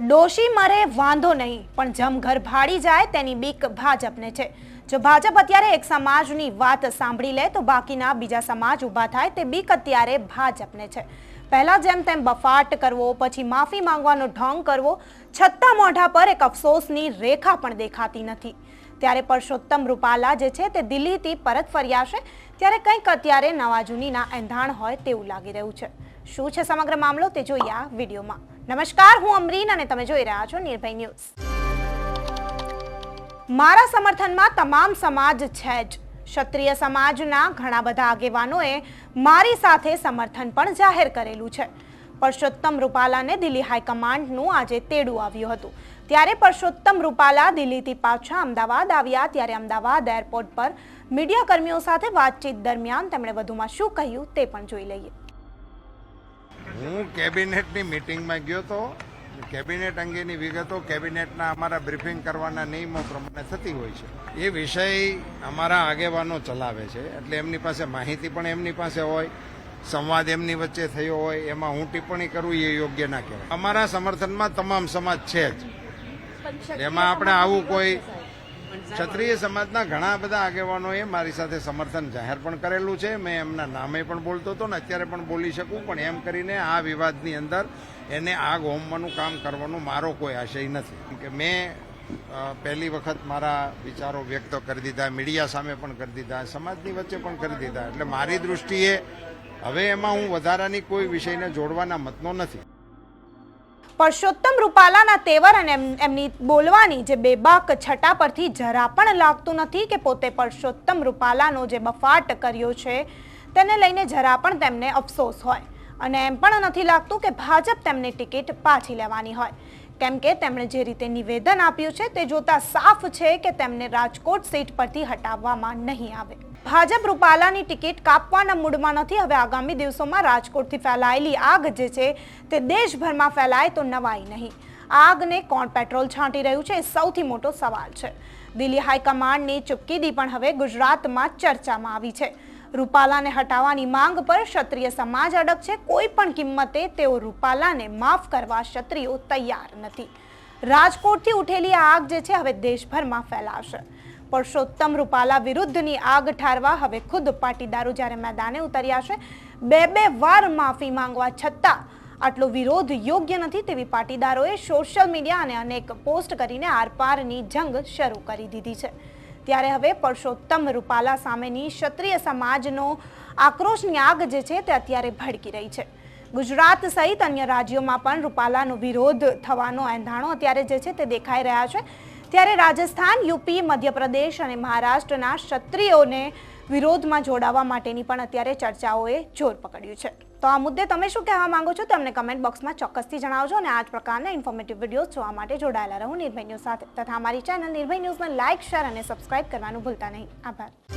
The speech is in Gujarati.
ડોશી મરે વાંધો નહીં, પણ જમ ઘર ભાડી જાય તેની બીક ભાજપને છે. જો ભાજપ અત્યારે એક સમાજની વાત સાંભળી લે, તો બાકીના બીજા સમાજ ઊભા થાય તે બીક અત્યારે ભાજપને છે. પહેલા જેમ તેમ બફાટ કરવો, પછી માફી માંગવાનો ઢોંગ કરવો, છતાં મોઢા પર એક અફસોસની રેખા પણ દેખાતી નથી. ત્યારે પરસોત્તમ રૂપાલા જે છે તે દિલ્હીથી પરત ફર્યા છે, ત્યારે કંઈક અત્યારે નવા જૂનીના એંધાણ હોય તેવું લાગી રહ્યું છે. શું છે સમગ્ર મામલો તે જોઈએ આ વિડીયોમાં. નમસ્કાર, હું અમરીન અને તમે જોઈ રહ્યા છો નિર્ભય ન્યૂઝ. મારા સમર્થનમાં તમામ સમાજ છે જ. ક્ષત્રિય સમાજના ઘણા બધા આગેવાનોએ મારી સાથે સમર્થન પણ જાહેર કરેલું છે. પરસોત્તમ રૂપાલાને દિલ્હી હાઈકમાન્ડનું આજે તેડું આવ્યું હતું. ત્યારે પરસોત્તમ રૂપાલા દિલ્હીથી પાછા અમદાવાદ આવ્યા, ત્યારે અમદાવાદ એરપોર્ટ પર મીડિયા કર્મીઓ સાથે વાતચીત દરમિયાન તેમણે વધુમાં શું કહ્યું તે પણ જોઈ લઈએ. હું કેબિનેટની મિટિંગમાં ગયો તો કેબિનેટ અંગેની વિગતો કેબિનેટના અમારા બ્રીફિંગ કરવાના નિયમો પ્રમાણે થતી હોય છે. એ વિષય અમારા આગેવાનો ચલાવે છે એટલે એમની પાસે માહિતી પણ એમની પાસે હોય સંવાદ એમની વચ્ચે થયો હોય એમાં હું ટિપ્પણી કરું એ યોગ્ય ના કહેવાય. અમારા સમર્થનમાં તમામ સમાજ છે જ. એમાં આપણે આવું કોઈ ક્ષત્રિય સમાજના ઘણા બધા આગેવાનોએ મારી સાથે સમર્થન જાહેર પણ કરેલું છે. મેં એમના નામે પણ બોલતો હતો ને અત્યારે પણ બોલી શકું, પણ એમ કરીને આ વિવાદની અંદર એને આગ હોમવાનું કામ કરવાનો મારો કોઈ આશય નથી. કે મેં પહેલી વખત મારા વિચારો વ્યક્ત કરી દીધા, મીડિયા સામે પણ કરી દીધા, સમાજની વચ્ચે પણ કરી દીધા. એટલે મારી દૃષ્ટિએ હવે એમાં હું વધારાની કોઈ વિષયને જોડવાના મતનો નથી. પરસોત્તમ રૂપાલાના તેવર અને એમ- એમની બોલવાની જે બેબાક છટા પરથી જરા પણ લાગતું નથી કે પોતે પરસોત્તમ રૂપાલાનો જે બફાટ કર્યો છે તેને લઈને જરા પણ તેમને અફસોસ હોય. અને એમ પણ નથી લાગતું કે ભાજપ તેમની ટિકિટ પાછી લેવાની હોય. કેમ કે તેમણે જે રીતે નિવેદન આપ્યું છે તે જોતા સાફ છે કે તેમને રાજકોટ સીટ પરથી હટાવવામાં નહીં આવે. ભાજપ રૂપાલાની ટિકિટ કાપવાના મૂડમાં નથી. હવે આગામી દિવસોમાં રાજકોટથી ફેલાયેલી આગ જે છે તે દેશભરમાં ફેલાય તો નવાઈ નહીં. આગને કોણ પેટ્રોલ છાંટી રહ્યું છે એ સૌથી મોટો સવાલ છે. દિલ્હી હાઈકમાન્ડની ચૂપકીદી પણ હવે ગુજરાતમાં ચર્ચામાં આવી છે. રૂપાલાને હટાવવાની માંગ પર ક્ષત્રિય સમાજ અડગ છે. કોઈ પણ કિંમતે તેઓ રૂપાલાને માફ કરવા ક્ષત્રિયો તૈયાર નથી. રાજકોટથી ઉઠેલી આગ જે છે હવે દેશભરમાં ફેલાશે પરસોત્તમ રૂપાલા વિરુદ્ધની આગ ઠારવા હવે ખુદ પાટીદારો જ્યારે મેદાને ઉતર્યા છે, બે બે વાર માફી માંગવા છતાં આટલો વિરોધ યોગ્ય નથી તેવી પાટીદારોએ સોશિયલ મીડિયા અને અનેક પોસ્ટ કરીને આરપારની જંગ શરૂ કરી દીધી છે. ત્યારે હવે પરસોત્તમ રૂપાલા સામેની ક્ષત્રિય સમાજનો આક્રોશની આગ જે છે તે અત્યારે ભડકી રહી છે. ગુજરાત સહિત અન્ય રાજ્યોમાં પણ રૂપાલાનો વિરોધ થવાનો એંધાણો અત્યારે જે છે તે દેખાઈ રહ્યા છે. ત્યારે રાજસ્થાન, યુપી, મધ્યપ્રદેશ અને મહારાષ્ટ્રના ક્ષત્રિયોને વિરોધમાં જોડાવા માટેની પણ અત્યારે ચર્ચાઓએ જોર પકડ્યું છે. તો આ મુદ્દે તમે શું કહેવા માંગો છો તમને કમેન્ટ બોક્સમાં ચોક્કસથી જણાવજો અને આ જ પ્રકારના ઇન્ફોર્મેટિવ વીડિયો જોવા માટે જોડાયેલા રહો નિર્ભય ન્યૂઝ સાથે. તથા અમારી ચેનલ નિર્ભય ન્યૂઝને લાઇક શેર અને સબસ્ક્રાઇબ કરવાનું ભૂલતા નહીં. આભાર.